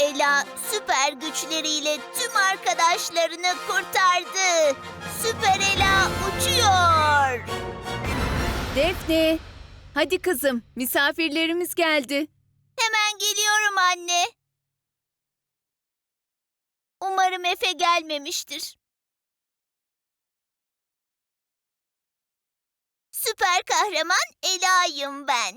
Ela süper güçleriyle tüm arkadaşlarını kurtardı. Süper Ela uçuyor. Defne, hadi kızım, misafirlerimiz geldi. Hemen geliyorum anne. Umarım Efe gelmemiştir. Süper kahraman Ela'yım ben.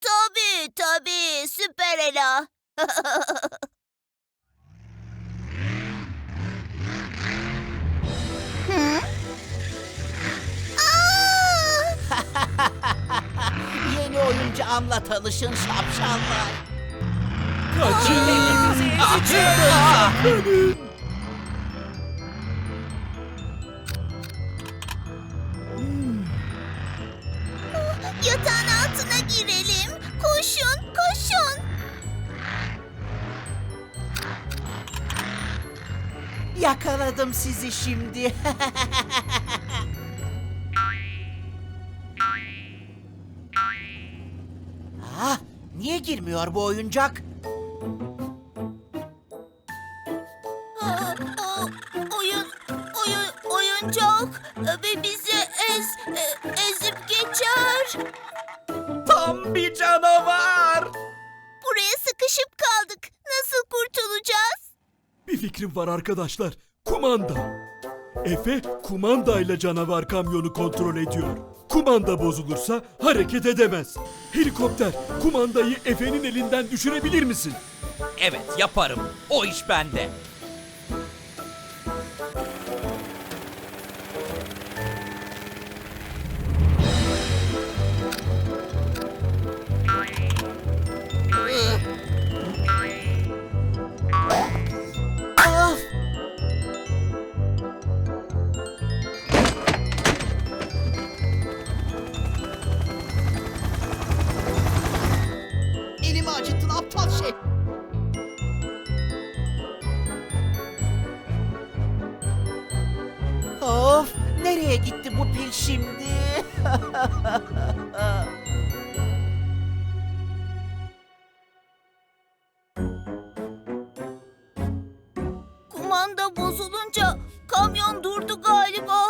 Tabii tabii süper Ela. Yeni oyuncağımla tanışın şapşallar. Yatağın şimdi. ah, niye girmiyor bu oyuncak? Aa, oyun, oyun, oyuncak ve bizi ez, e, ezip geçer. Tam bir canavar. Buraya sıkışıp kaldık. Nasıl kurtulacağız? Bir fikrim var arkadaşlar. Kumanda. Efe kumandayla canavar kamyonu kontrol ediyor. Kumanda bozulursa hareket edemez. Helikopter, kumandayı Efe'nin elinden düşürebilir misin? Evet yaparım. O iş bende. Nereye gitti bu pil şimdi? Kumanda bozulunca kamyon durdu galiba.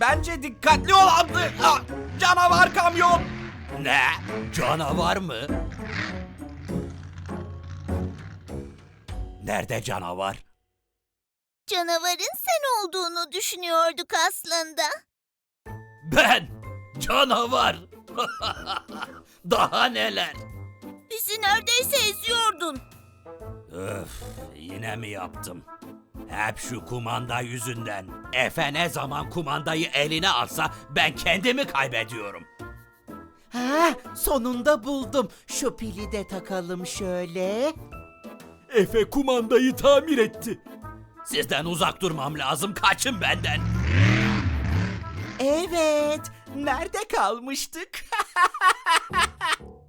Bence dikkatli ol Canavar kamyon. Ne? Canavar mı? Nerede canavar? Canavarın sen olduğunu düşünüyorduk aslında. Ben canavar. Daha neler? Bizi neredeyse eziyordun. Öf, yine mi yaptım? Hep şu kumanda yüzünden. Efe ne zaman kumandayı eline alsa ben kendimi kaybediyorum. Ha, sonunda buldum. Şu pili de takalım şöyle. Efe kumandayı tamir etti. Sizden uzak durmam lazım. Kaçın benden. Evet. Nerede kalmıştık?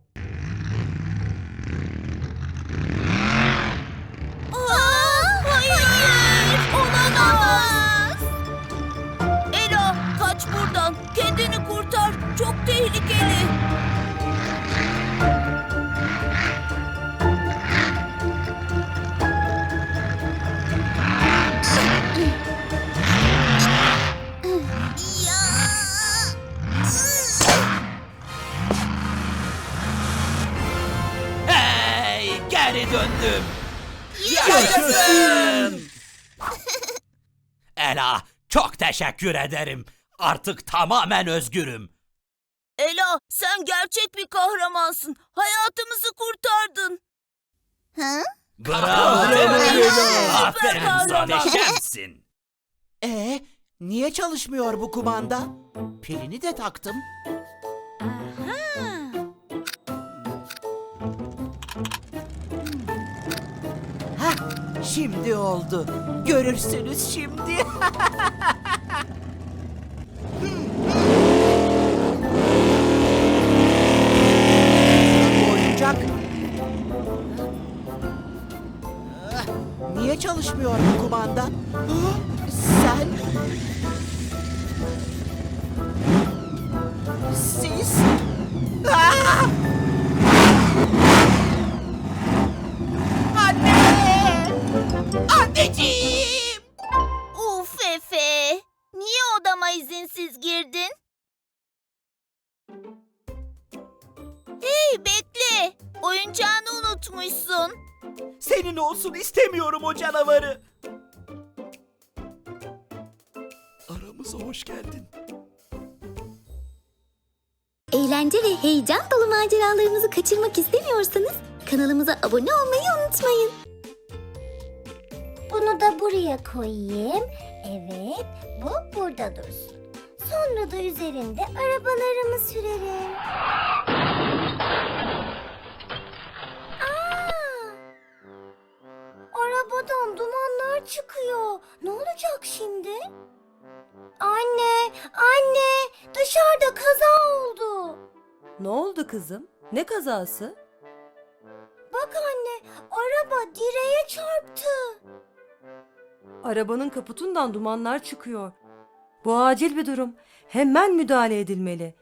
Ela, çok teşekkür ederim. Artık tamamen özgürüm. Ela, sen gerçek bir kahramansın. Hayatımızı kurtardın. Hı? Bravo. Ela. Aferin Süper sana şemsin. Ee, niye çalışmıyor bu kumanda? Pilini de taktım. Şimdi oldu. Görürsünüz şimdi. Oyuncak. Niye çalışmıyor bu kumanda? Senin olsun istemiyorum o canavarı. Aramıza hoş geldin. Eğlence ve heyecan dolu maceralarımızı kaçırmak istemiyorsanız kanalımıza abone olmayı unutmayın. Bunu da buraya koyayım. Evet, bu burada dursun. Sonra da üzerinde arabalarımı sürerim. Arabadan dumanlar çıkıyor. Ne olacak şimdi? Anne, anne, dışarıda kaza oldu. Ne oldu kızım? Ne kazası? Bak anne, araba direğe çarptı. Arabanın kaputundan dumanlar çıkıyor. Bu acil bir durum. Hemen müdahale edilmeli.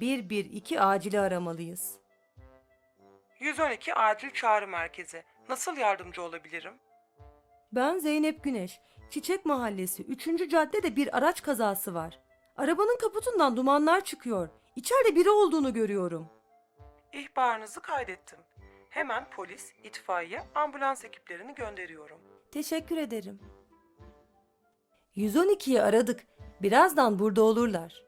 112 acili aramalıyız. 112 acil çağrı merkezi. Nasıl yardımcı olabilirim? Ben Zeynep Güneş. Çiçek Mahallesi 3. caddede bir araç kazası var. Arabanın kaputundan dumanlar çıkıyor. İçeride biri olduğunu görüyorum. İhbarınızı kaydettim. Hemen polis, itfaiye, ambulans ekiplerini gönderiyorum. Teşekkür ederim. 112'yi aradık. Birazdan burada olurlar.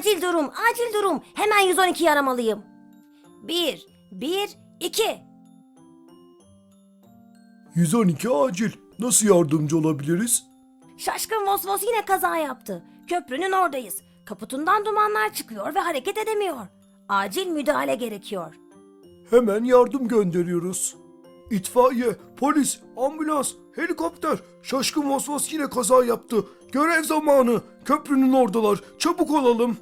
Acil durum, acil durum. Hemen 112'yi aramalıyım. 1, 1, 2. 112 acil. Nasıl yardımcı olabiliriz? Şaşkın Vosvos yine kaza yaptı. Köprünün oradayız. Kaputundan dumanlar çıkıyor ve hareket edemiyor. Acil müdahale gerekiyor. Hemen yardım gönderiyoruz. İtfaiye, polis, ambulans, helikopter. Şaşkın Vosvos yine kaza yaptı. Görev zamanı. Köprünün oradalar. Çabuk olalım.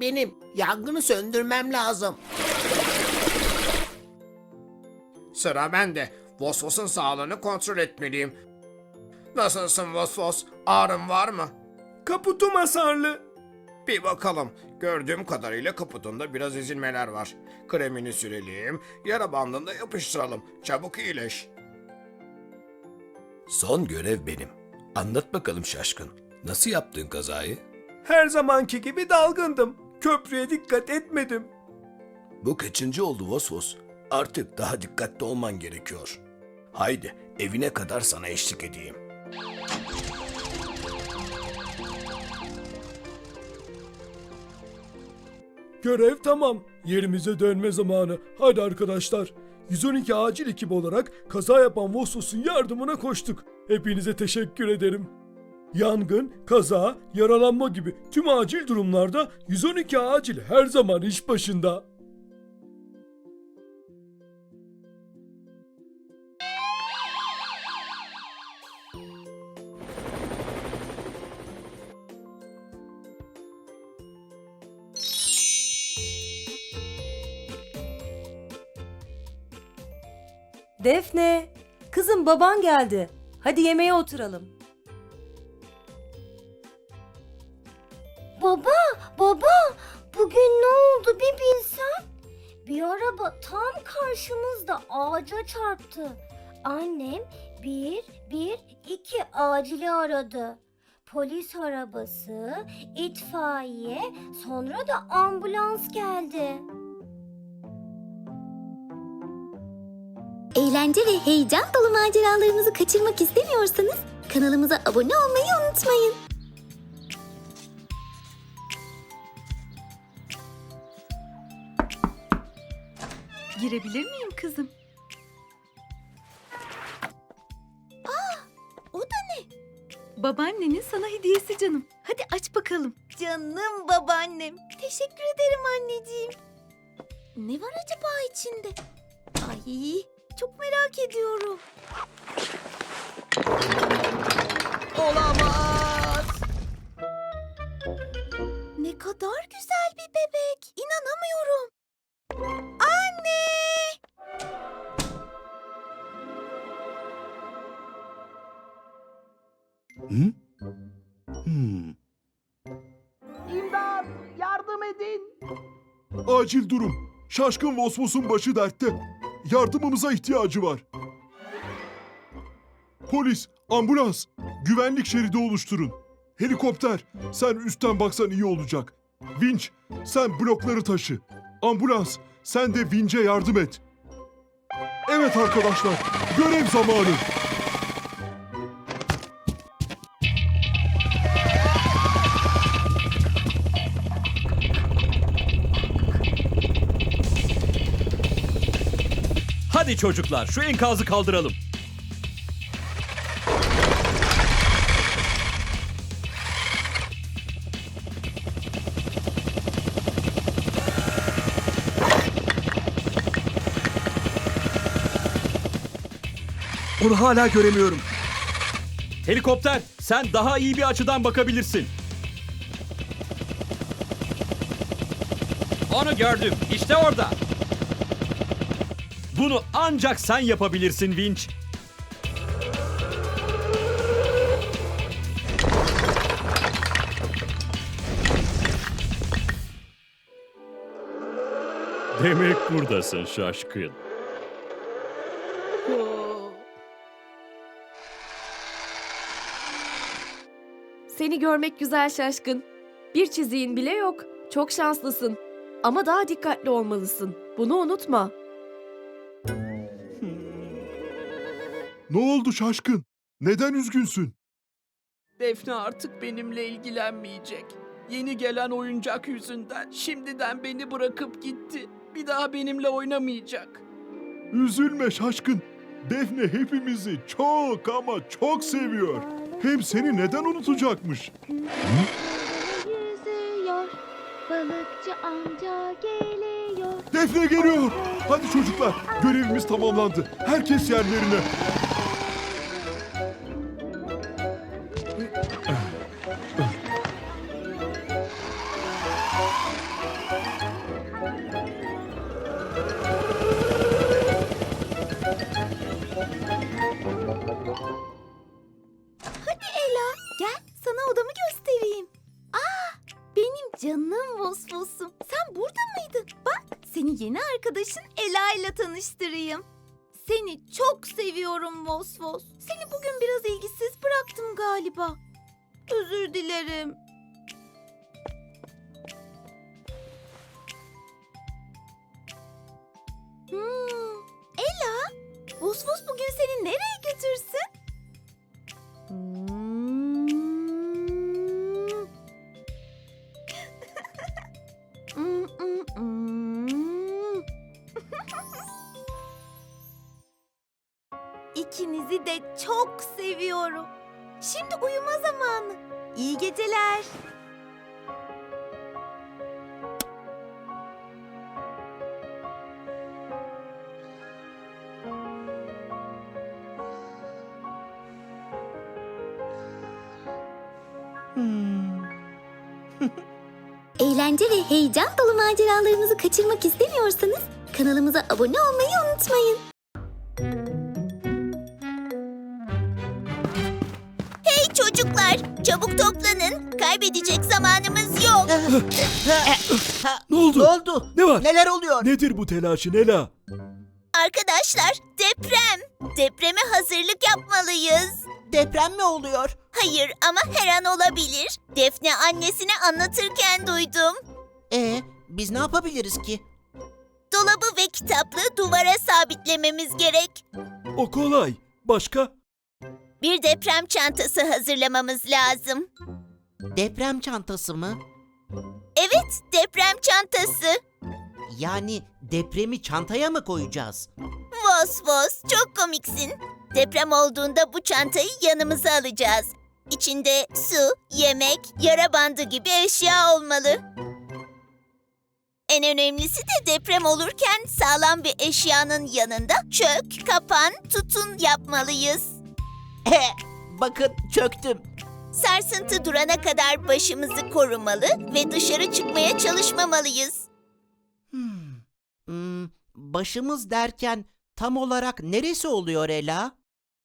Benim. Yangını söndürmem lazım. Sıra bende. Vosvos'un sağlığını kontrol etmeliyim. Nasılsın Vosvos? Ağrın var mı? Kaputum hasarlı. Bir bakalım. Gördüğüm kadarıyla kaputunda biraz ezilmeler var. Kremini sürelim, yara bandını da yapıştıralım. Çabuk iyileş. Son görev benim. Anlat bakalım şaşkın. Nasıl yaptın kazayı? Her zamanki gibi dalgındım. Köprüye dikkat etmedim. Bu kaçıncı oldu Vosvos? Artık daha dikkatli olman gerekiyor. Haydi evine kadar sana eşlik edeyim. Görev tamam. Yerimize dönme zamanı. Hadi arkadaşlar. 112 acil ekip olarak kaza yapan Vosvos'un yardımına koştuk. Hepinize teşekkür ederim. Yangın, kaza, yaralanma gibi tüm acil durumlarda 112 acil her zaman iş başında. Defne, kızım baban geldi. Hadi yemeğe oturalım. Baba, baba, bugün ne oldu bir bilsen. Bir araba tam karşımızda ağaca çarptı. Annem bir, bir, iki acili aradı. Polis arabası, itfaiye, sonra da ambulans geldi. Eğlence ve heyecan dolu maceralarımızı kaçırmak istemiyorsanız kanalımıza abone olmayı unutmayın. Girebilir miyim kızım? Aa, o da ne? Babaannenin sana hediyesi canım. Hadi aç bakalım. Canım babaannem. Teşekkür ederim anneciğim. Ne var acaba içinde? Ay, çok merak ediyorum. Olamaz. Ne kadar güzel bir bebek. İnanamıyorum. Anne! Hmm. İmdat! Yardım edin! Acil durum. Şaşkın Vosvos'un başı dertte. Yardımımıza ihtiyacı var. Polis, ambulans, güvenlik şeridi oluşturun. Helikopter, sen üstten baksan iyi olacak. Vinç, sen blokları taşı. Ambulans, sen de vince yardım et. Evet arkadaşlar, görev zamanı. Hadi çocuklar şu enkazı kaldıralım. Onu hala göremiyorum. Helikopter, sen daha iyi bir açıdan bakabilirsin. Onu gördüm. İşte orada. Bunu ancak sen yapabilirsin Vinç. Demek buradasın şaşkın. Seni görmek güzel şaşkın. Bir çiziğin bile yok. Çok şanslısın. Ama daha dikkatli olmalısın. Bunu unutma. Ne oldu şaşkın? Neden üzgünsün? Defne artık benimle ilgilenmeyecek. Yeni gelen oyuncak yüzünden şimdiden beni bırakıp gitti. Bir daha benimle oynamayacak. Üzülme şaşkın. Defne hepimizi çok ama çok seviyor. Hem seni neden unutacakmış? Yüzüyor, balıkçı amca geliyor. Defne geliyor. Hadi çocuklar, görevimiz tamamlandı. Herkes yerlerine. Arkadaşın Ela ile tanıştırayım. Seni çok seviyorum Vosvos. Seni bugün biraz ilgisiz bıraktım galiba. Özür dilerim. Hmm, Ela, Vosvos bugün seni nereye götürsün? Hmm. İkinizi de çok seviyorum. Şimdi uyuma zamanı. İyi geceler. Eğlence ve heyecan dolu maceralarımızı kaçırmak istemiyorsanız kanalımıza abone olmayı unutmayın. Çabuk toplanın. Kaybedecek zamanımız yok. Ne oldu? Ne oldu? Ne var? Neler oluyor? Nedir bu telaşın Ela? Arkadaşlar, deprem. Depreme hazırlık yapmalıyız. Deprem mi oluyor? Hayır ama her an olabilir. Defne annesine anlatırken duydum. Ee, biz ne yapabiliriz ki? Dolabı ve kitaplığı duvara sabitlememiz gerek. O kolay. Başka? Bir deprem çantası hazırlamamız lazım. Deprem çantası mı? Evet, deprem çantası. Yani depremi çantaya mı koyacağız? Vos vos, çok komiksin. Deprem olduğunda bu çantayı yanımıza alacağız. İçinde su, yemek, yara bandı gibi eşya olmalı. En önemlisi de deprem olurken sağlam bir eşyanın yanında çök, kapan, tutun yapmalıyız. Bakın çöktüm. Sarsıntı durana kadar başımızı korumalı ve dışarı çıkmaya çalışmamalıyız. Hmm, başımız derken tam olarak neresi oluyor Ela?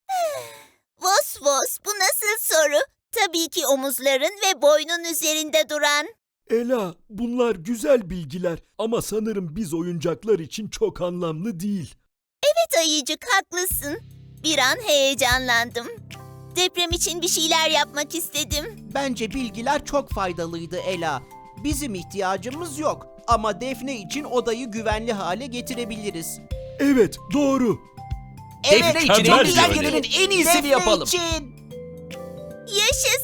Vos vos, bu nasıl soru? Tabii ki omuzların ve boynun üzerinde duran. Ela, bunlar güzel bilgiler ama sanırım biz oyuncaklar için çok anlamlı değil. Evet ayıcık haklısın. Bir an heyecanlandım. Deprem için bir şeyler yapmak istedim. Bence bilgiler çok faydalıydı Ela. Bizim ihtiyacımız yok ama Defne için odayı güvenli hale getirebiliriz. Evet, doğru. Defne için mükemmel elimizden gelenin en iyisini Defne yapalım. için. Yaşasın.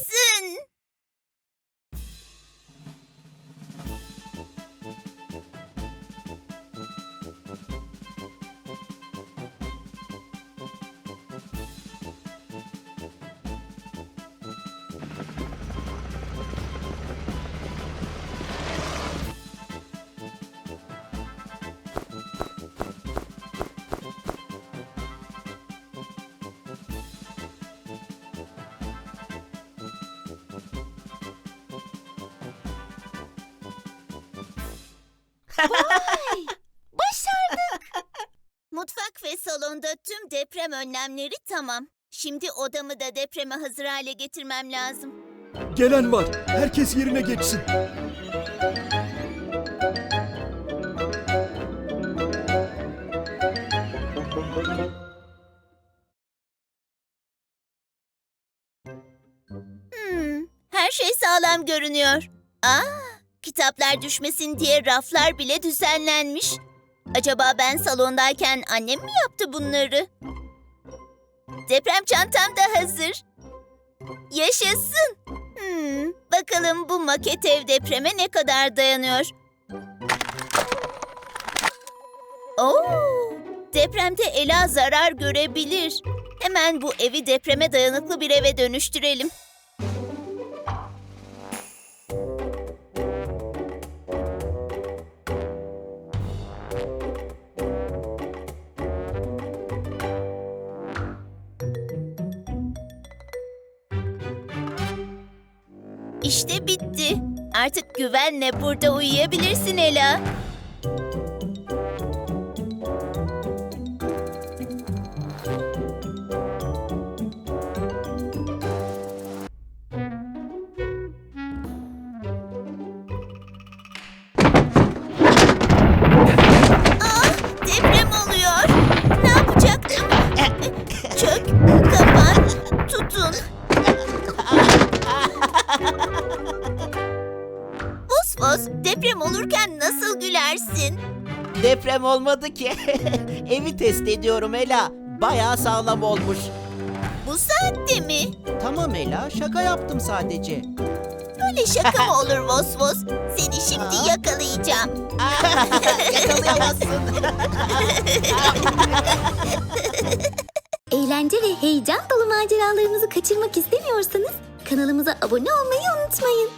Mutfak ve salonda tüm deprem önlemleri tamam. Şimdi odamı da depreme hazır hale getirmem lazım. Gelen var. Herkes yerine geçsin. Hmm, her şey sağlam görünüyor. Aa, kitaplar düşmesin diye raflar bile düzenlenmiş. Acaba ben salondayken annem mi yaptı bunları? Deprem çantam da hazır. Yaşasın. Hmm, bakalım bu maket ev depreme ne kadar dayanıyor? Oo, depremde Ela zarar görebilir. Hemen bu evi depreme dayanıklı bir eve dönüştürelim. İşte bitti. Artık güvenle burada uyuyabilirsin Ela. Olurken nasıl gülersin? Deprem olmadı ki. Evi test ediyorum Ela. Bayağı sağlam olmuş. Bu saatte mi? Tamam Ela, şaka yaptım sadece. Böyle şaka mı olur Vos Vos? Seni şimdi yakalayacağım. Yakalayamazsın. Eğlence ve heyecan dolu maceralarımızı kaçırmak istemiyorsanız kanalımıza abone olmayı unutmayın.